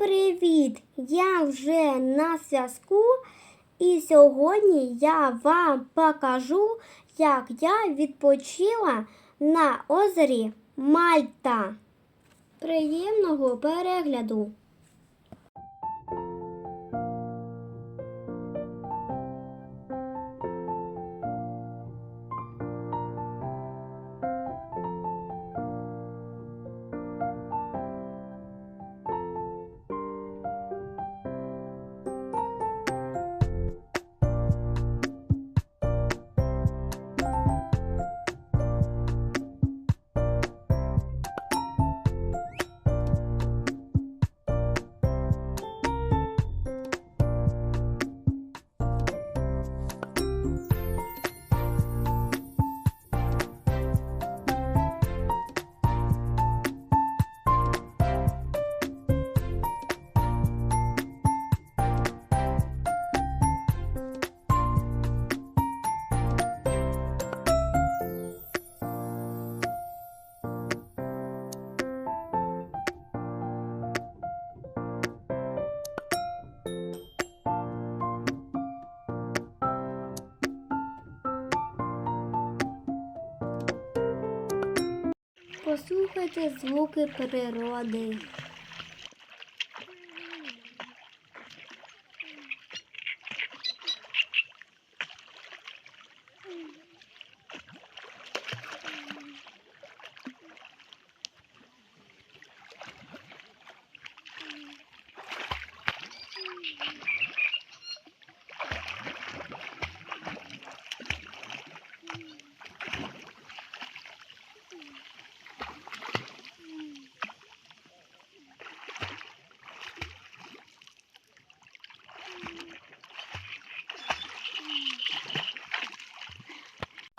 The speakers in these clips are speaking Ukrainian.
привіт! Я вже на зв'язку, і сьогодні я вам покажу, як я відпочила на озері Мальта. Приємного перегляду! Послухайте звуки природи.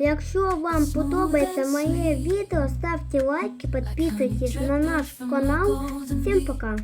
якщо вам подобається моє відео, ставте лайки, підписуйтесь на наш канал. Всім пока!